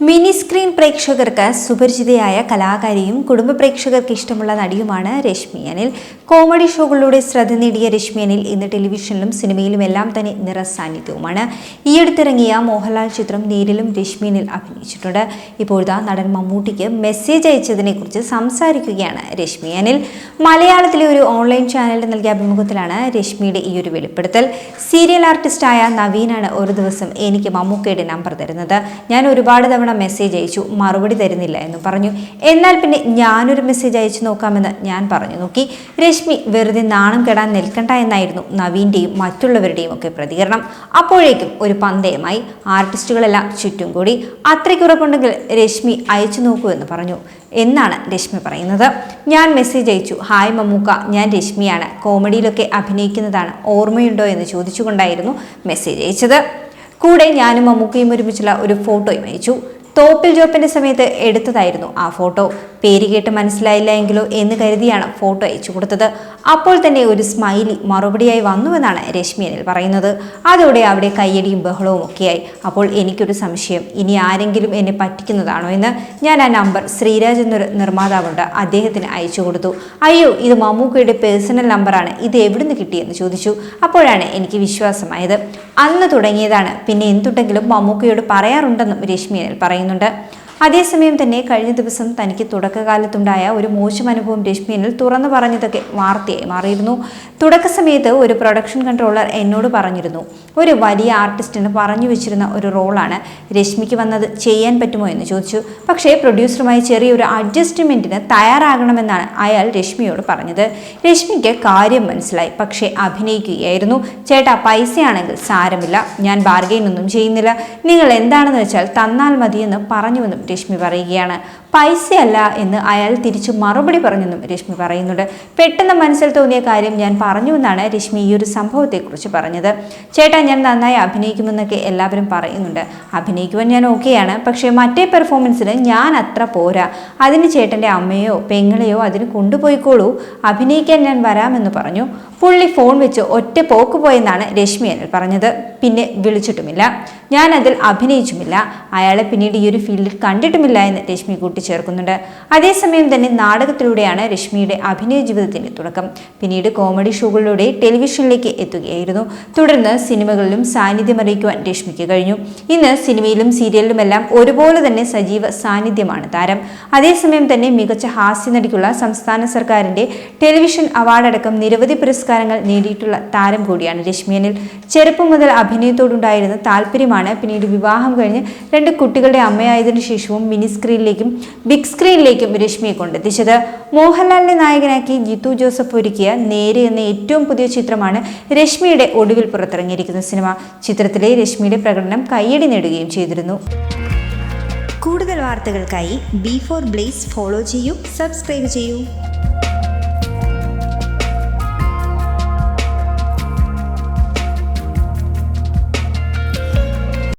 Mini screen പ്രേക്ഷകർക്ക് സുപരിചിതയായ കലാകാരിയും കുടുംബ പ്രേക്ഷകർക്ക് ഇഷ്ടമുള്ള നടിയുമാണ് രശ്മി അനിൽ. കോമഡി ഷോകളിലൂടെ ശ്രദ്ധ നേടിയ രശ്മി അനിൽ ഇന്ന് ടെലിവിഷനിലും സിനിമയിലും എല്ലാം തന്നെ നിറസാന്നിധ്യവുമാണ്. ഈയടുത്തിറങ്ങിയ മോഹൻലാൽ ചിത്രം നേരിലും രശ്മി അനിൽ അഭിനയിച്ചിട്ടുണ്ട്. ഇപ്പോഴത്തെ നടൻ മമ്മൂട്ടിക്ക് മെസ്സേജ് അയച്ചതിനെക്കുറിച്ച് സംസാരിക്കുകയാണ് രശ്മി അനിൽ. മലയാളത്തിലെ ഒരു ഓൺലൈൻ ചാനലിന് നൽകിയ അഭിമുഖത്തിലാണ് രശ്മിയുടെ ഈ ഒരു വെളിപ്പെടുത്തൽ. സീരിയൽ ആർട്ടിസ്റ്റായ നവീനാണ് ഒരു ദിവസം എനിക്ക് മമ്മൂക്കയുടെ നമ്പർ തരുന്നത്. ഞാൻ ഒരുപാട് തവണ മെസ്സേജ് അയച്ചു. മറുപടി തരുന്നില്ല എന്ന് പറഞ്ഞു. എന്നാൽ പിന്നെ ഞാനൊരു മെസ്സേജ് അയച്ചു നോക്കാമെന്ന് ഞാൻ പറഞ്ഞു. നോക്കി. രശ്മി വെറുതെ നാണം കെടാൻ നിൽക്കണ്ട എന്നായിരുന്നു നവീന്റെയും മറ്റുള്ളവരുടെയും ഒക്കെ പ്രതികരണം. അപ്പോഴേക്കും ഒരു പന്തയമായി. ആർട്ടിസ്റ്റുകളെല്ലാം ചുറ്റും കൂടി. അത്രയ്ക്ക് ഉറപ്പുണ്ടെങ്കിൽ രശ്മി അയച്ചു നോക്കൂ എന്ന് പറഞ്ഞു. എന്നാണ് രശ്മി പറയുന്നത്. ഞാൻ മെസ്സേജ് അയച്ചു. ഹായ് മമ്മൂക്ക ഞാൻ രശ്മിയാണ്. കോമഡിയിലൊക്കെ അഭിനയിക്കുന്നതാണ്. ഓർമ്മയുണ്ടോ? എന്ന് ചോദിച്ചുകൊണ്ടായിരുന്നു മെസ്സേജ് അയച്ചത്. കൂടെ ഞാനും മമ്മൂക്കയും ഒരുമിച്ചുള്ള ഒരു ഫോട്ടോയും അയച്ചു തോപ്പിൽ ജോപ്പിന്റെ സമയത്ത് എടുത്തതായിരുന്നു ആ ഫോട്ടോ. പേര് കേട്ട് മനസ്സിലായില്ല എങ്കിലോ എന്ന് കരുതിയാണ് ഫോട്ടോ അയച്ചു കൊടുത്തത്. അപ്പോൾ തന്നെ ഒരു സ്മൈലി മറുപടിയായി വന്നുവെന്നാണ് രശ്മി അനിൽ പറയുന്നത്. അതോടെ അവിടെ കയ്യടിയും ബഹളവും ഒക്കെയായി. അപ്പോൾ എനിക്കൊരു സംശയം. ഇനി ആരെങ്കിലും എന്നെ പറ്റിക്കുന്നതാണോ എന്ന് ഞാൻ ആ നമ്പർ ശ്രീരാജ് എന്നൊരു നിർമ്മാതാവുണ്ട് അദ്ദേഹത്തിന് അയച്ചു കൊടുത്തു. അയ്യോ ഇത് മമ്മൂക്കയുടെ പേഴ്സണൽ നമ്പറാണ് ഇത് എവിടുന്ന് കിട്ടിയെന്ന് ചോദിച്ചു. അപ്പോഴാണ് എനിക്ക് വിശ്വാസമായത്. അന്ന് തുടങ്ങിയതാണ്. പിന്നെ എന്തുണ്ടെങ്കിലും മമ്മൂക്കയോട് പറയാറുണ്ടെന്നും രശ്മി അനിൽ പറയുന്നുണ്ട്. അതേസമയം തന്നെ കഴിഞ്ഞ ദിവസം തനിക്ക് തുടക്കകാലത്തുണ്ടായ ഒരു മോശം അനുഭവം രശ്മിയനിൽ തുറന്നു പറഞ്ഞതൊക്കെ വാർത്തയായി മാറിയിരുന്നു. തുടക്ക സമയത്ത് ഒരു പ്രൊഡക്ഷൻ കൺട്രോളർ എന്നോട് പറഞ്ഞിരുന്നു ഒരു വലിയ ആർട്ടിസ്റ്റിന് പറഞ്ഞു വെച്ചിരുന്ന ഒരു റോളാണ് രശ്മിക്ക് വന്നത് ചെയ്യാൻ പറ്റുമോ എന്ന് ചോദിച്ചു. പക്ഷേ പ്രൊഡ്യൂസറുമായി ചെറിയൊരു അഡ്ജസ്റ്റ്മെന്റിന് തയ്യാറാകണമെന്നാണ് അയാൾ രശ്മിയോട് പറഞ്ഞത്. രശ്മിക്ക് കാര്യം മനസ്സിലായി പക്ഷേ അഭിനയിക്കുകയായിരുന്നു. ചേട്ടാ പൈസയാണെങ്കിൽ സാരമില്ല ഞാൻ ബാർഗെയിൻ ഒന്നും ചെയ്യുന്നില്ല. നിങ്ങൾ എന്താണെന്ന് വെച്ചാൽ തന്നാൽ മതിയെന്ന് പറഞ്ഞുവെന്നും രശ്മി പറയുകയാണ്. പൈസയല്ല എന്ന് അയാൾ തിരിച്ചു മറുപടി പറഞ്ഞെന്നും രശ്മി പറയുന്നുണ്ട്. പെട്ടെന്ന് മനസ്സിൽ തോന്നിയ കാര്യം ഞാൻ പറഞ്ഞു എന്നാണ് രശ്മി ഈ ഒരു സംഭവത്തെക്കുറിച്ച് പറഞ്ഞത്. ചേട്ടാ ഞാൻ നന്നായി അഭിനയിക്കുമെന്നൊക്കെ എല്ലാവരും പറയുന്നുണ്ട്. അഭിനയിക്കുവാൻ ഞാൻ ഓക്കെയാണ്. പക്ഷേ മറ്റേ പെർഫോമൻസിന് ഞാൻ അത്ര പോരാ. അതിന് ചേട്ടന്റെ അമ്മയോ പെങ്ങളെയോ അതിന് കൊണ്ടുപോയിക്കോളൂ. അഭിനയിക്കാൻ ഞാൻ വരാമെന്ന് പറഞ്ഞു. പുള്ളി ഫോൺ വെച്ച് ഒറ്റ പോക്ക് പോയെന്നാണ് രശ്മി അനിൽ പറഞ്ഞത്. പിന്നെ വിളിച്ചിട്ടുമില്ല. ഞാൻ അതിൽ അഭിനയിച്ചുമില്ല. അയാളെ പിന്നീട് ഈ ഒരു ഫീൽഡിൽ കണ്ടിട്ടുമില്ല എന്ന് രശ്മി കൂട്ടിച്ചേർക്കുന്നുണ്ട് അതേസമയം തന്നെ നാടകത്തിലൂടെയാണ് രശ്മിയുടെ അഭിനയ ജീവിതത്തിന്റെ തുടക്കം. പിന്നീട് കോമഡി ഷോകളിലൂടെ ടെലിവിഷനിലേക്ക് എത്തുകയായിരുന്നു. തുടർന്ന് സിനിമകളിലും സാന്നിധ്യം അറിയിക്കുവാൻ രശ്മിക്ക് കഴിഞ്ഞു. ഇന്ന് സിനിമയിലും സീരിയലിലുമെല്ലാം ഒരുപോലെ തന്നെ സജീവ സാന്നിധ്യമാണ് താരം. അതേസമയം തന്നെ മികച്ച ഹാസ്യ നടിക്കുള്ള സംസ്ഥാന സർക്കാരിന്റെ ടെലിവിഷൻ അവാർഡടക്കം നിരവധി പുരസ്കാരങ്ങൾ നേടിയിട്ടുള്ള താരം കൂടിയാണ് രശ്മിയനിൽ. ചെറുപ്പം മുതൽ അഭിനയത്തോടുണ്ടായിരുന്ന താല്പര്യമാണ് പിന്നീട് വിവാഹം കഴിഞ്ഞ് രണ്ട് കുട്ടികളുടെ അമ്മയായതിനു ശേഷവും മിനി സ്ക്രീനിലേക്കും ബിഗ് സ്ക്രീനിലേക്കും രശ്മിയെ കൊണ്ടെത്തിച്ചത്. മോഹൻലാലിനെ നായകനാക്കി ജിത്തു ജോസഫ് ഒരുക്കിയ നേരെ എന്ന ഏറ്റവും പുതിയ ചിത്രമാണ് രശ്മിയുടെ ഒടുവിൽ പുറത്തിറങ്ങിയിരിക്കുന്ന സിനിമ. ചിത്രത്തിലെ രശ്മിയുടെ പ്രകടനം കയ്യടി നേടുകയും ചെയ്തിരുന്നു. കൂടുതൽ വാർത്തകൾക്കായി ബി ഫോർ ബ്ലേസ് ഫോളോ ചെയ്യൂ സബ്സ്ക്രൈബ് ചെയ്യൂ.